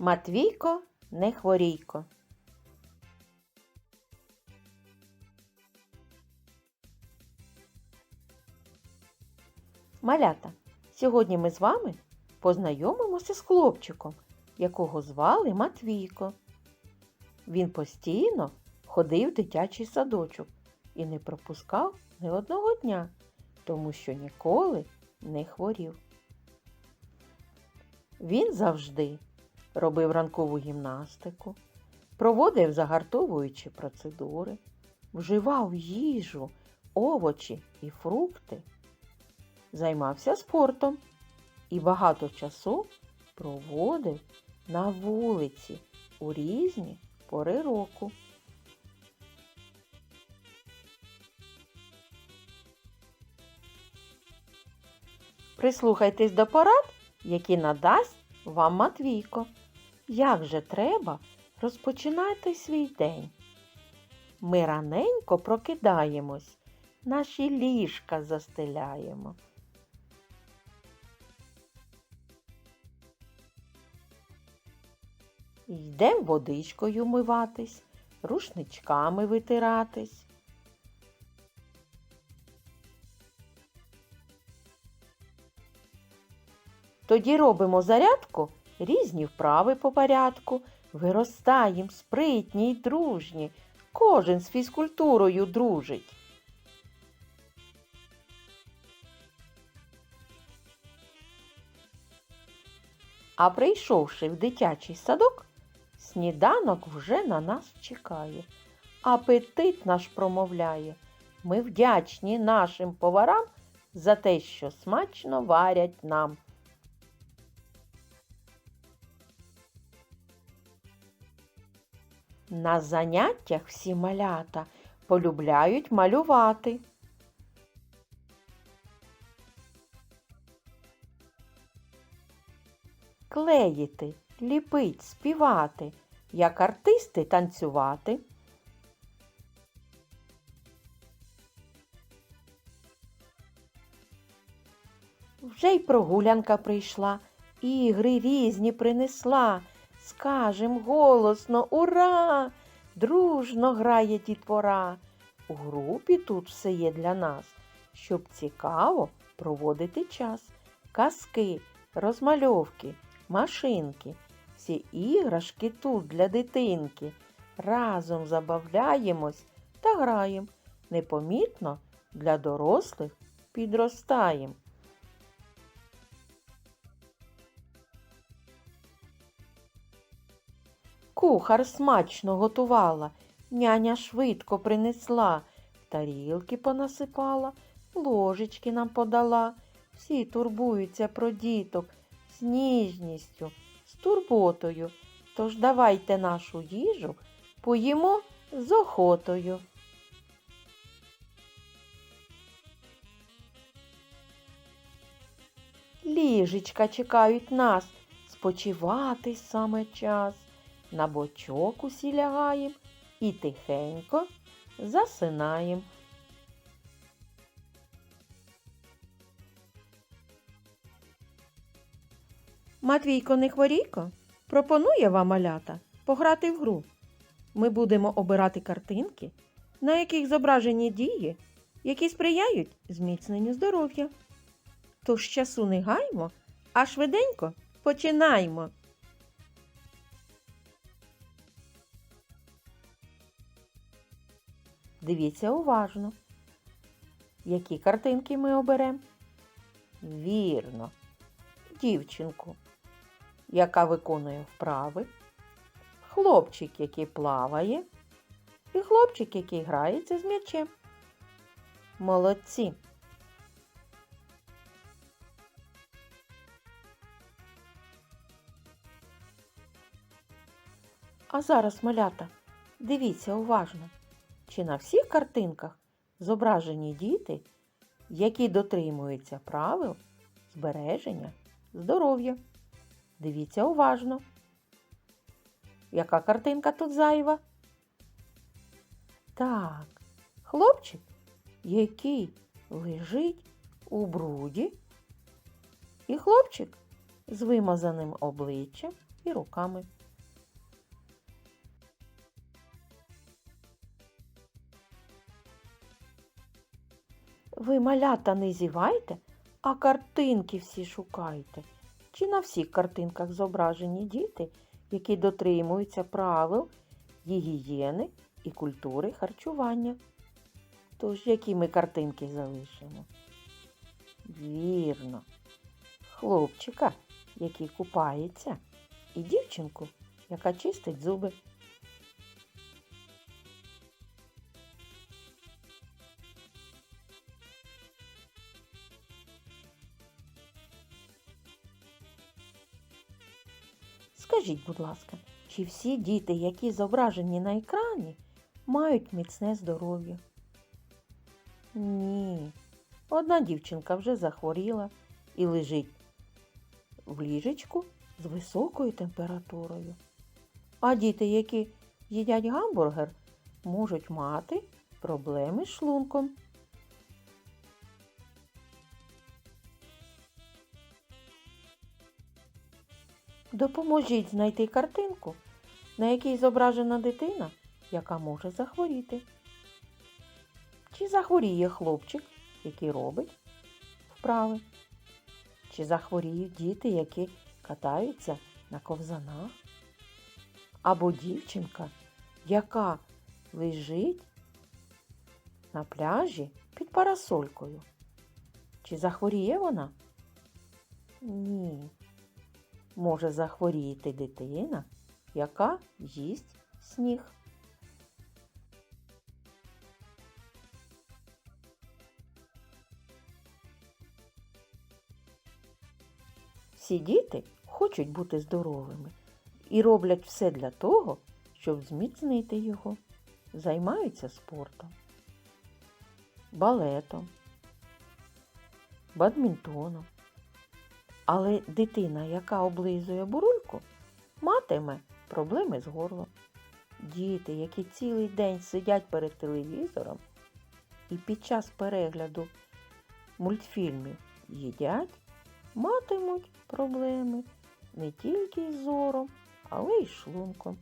Матвійко не хворійко. Малята, сьогодні ми з вами познайомимося з хлопчиком, якого звали Матвійко. Він постійно ходив в дитячий садочок і не пропускав ні одного дня, тому що ніколи не хворів. Він завжди робив ранкову гімнастику, проводив загартовуючі процедури, вживав їжу, овочі і фрукти, займався спортом і багато часу проводив на вулиці у різні пори року. Прислухайтесь до порад, які надасть вам Матвійко. Як же треба розпочинати свій день? Ми раненько прокидаємось, наші ліжка застеляємо. Йдемо водичкою миватись, рушничками витиратись. Тоді робимо зарядку, різні вправи по порядку, виростаєм спритні й дружні, кожен з фізкультурою дружить. А прийшовши в дитячий садок, сніданок вже на нас чекає. Апетит наш промовляє. Ми вдячні нашим поварам за те, що смачно варять нам. На заняттях всі малята полюбляють малювати. Клеїти, ліпить, співати, як артисти танцювати. Вже й прогулянка прийшла, ігри різні принесла. Скажем голосно Ура! Дружно грає дітвора. У групі тут все є для нас, щоб цікаво проводити час. Казки, розмальовки, машинки. Всі іграшки тут для дитинки. Разом забавляємось та граємо. Непомітно для дорослих підростаєм. Кухар смачно готувала, няня швидко принесла, тарілки понасипала, ложечки нам подала. Всі турбуються про діток з ніжністю, з турботою. Тож давайте нашу їжу поїмо з охотою. Ліжечка чекають нас, спочивати саме час. На бочок усі лягаєм і тихенько засинаєм. Матвійко не хворійко пропонує вам малята пограти в гру. Ми будемо обирати картинки, на яких зображені дії, які сприяють зміцненню здоров'я. Тож часу не гаймо, а швиденько починаємо. Дивіться уважно. Які картинки ми оберемо? Вірно, дівчинку, яка виконує вправи, хлопчик, який плаває, і хлопчик, який грається з м'ячем. Молодці. А зараз, малята, дивіться уважно. Чи на всіх картинках зображені діти, які дотримуються правил збереження здоров'я? Дивіться уважно. Яка картинка тут зайва? Так, хлопчик, який лежить у бруді, і хлопчик з вимазаним обличчям і руками. Ви малята не зівайте, а картинки всі шукайте. Чи на всіх картинках зображені діти, які дотримуються правил гігієни і культури харчування? Тож, які ми картинки залишимо? Вірно, хлопчика, який купається, і дівчинку, яка чистить зуби. Скажіть, будь ласка, чи всі діти, які зображені на екрані, мають міцне здоров'я? Ні. Одна дівчинка вже захворіла і лежить в ліжечку з високою температурою. А діти, які їдять гамбургер, можуть мати проблеми з шлунком. Допоможіть знайти картинку, на якій зображена дитина, яка може захворіти. Чи захворіє хлопчик, який робить вправи? Чи захворіють діти, які катаються на ковзанах? Або дівчинка, яка лежить на пляжі під парасолькою? Чи захворіє вона? Ні. Може захворіти дитина, яка їсть сніг. Всі діти хочуть бути здоровими і роблять все для того, щоб зміцнити його. Займаються спортом, балетом, бадмінтоном. Але дитина, яка облизує бурульку, матиме проблеми з горлом. Діти, які цілий день сидять перед телевізором і під час перегляду мультфільмів їдять, матимуть проблеми не тільки з зором, але й шлунком.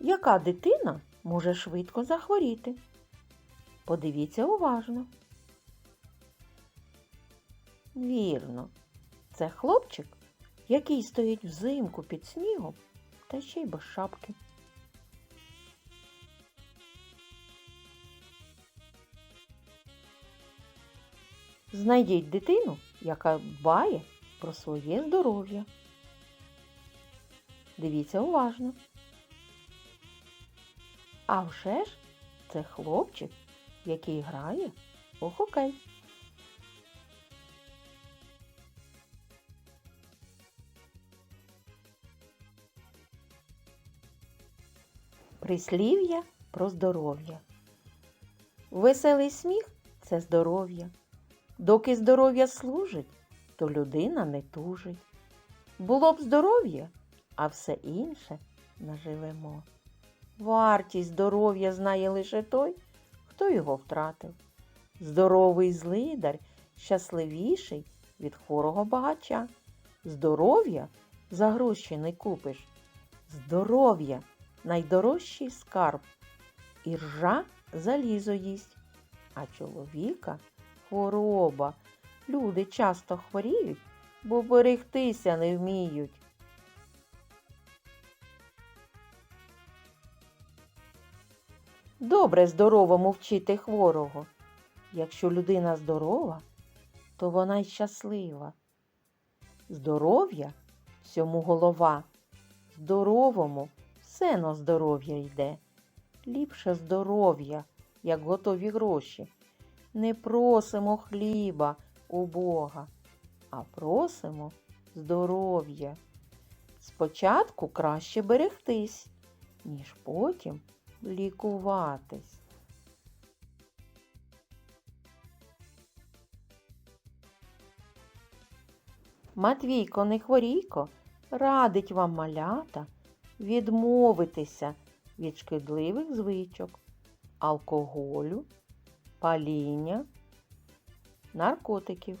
Яка дитина може швидко захворіти? Подивіться уважно. Вірно, це хлопчик, який стоїть взимку під снігом та ще й без шапки. Знайдіть дитину, яка дбає про своє здоров'я. Дивіться уважно. А вже ж це хлопчик, який грає у хокей. Прислів'я про здоров'я. Веселий сміх це здоров'я. Доки здоров'я служить, то людина не тужить. Було б здоров'я, а все інше наживемо. Вартість здоров'я знає лише той, хто його втратив. Здоровий злидар щасливіший від хворого багача. Здоров'я за гроші не купиш. Здоров'я найдорожчий скарб. І ржа залізо їсть, а чоловіка хвороба. Люди часто хворіють, бо берегтися не вміють. Добре здоровому вчити хворого. Якщо людина здорова, то вона й щаслива. Здоров'я всьому голова. Здоровому все на здоров'я йде. Ліпше здоров'я, як готові гроші. Не просимо хліба у Бога, а просимо здоров'я. Спочатку краще берегтись, ніж потім лікуватись. Матвійко Нехворійко радить вам малята відмовитися від шкідливих звичок, алкоголю, паління, наркотиків.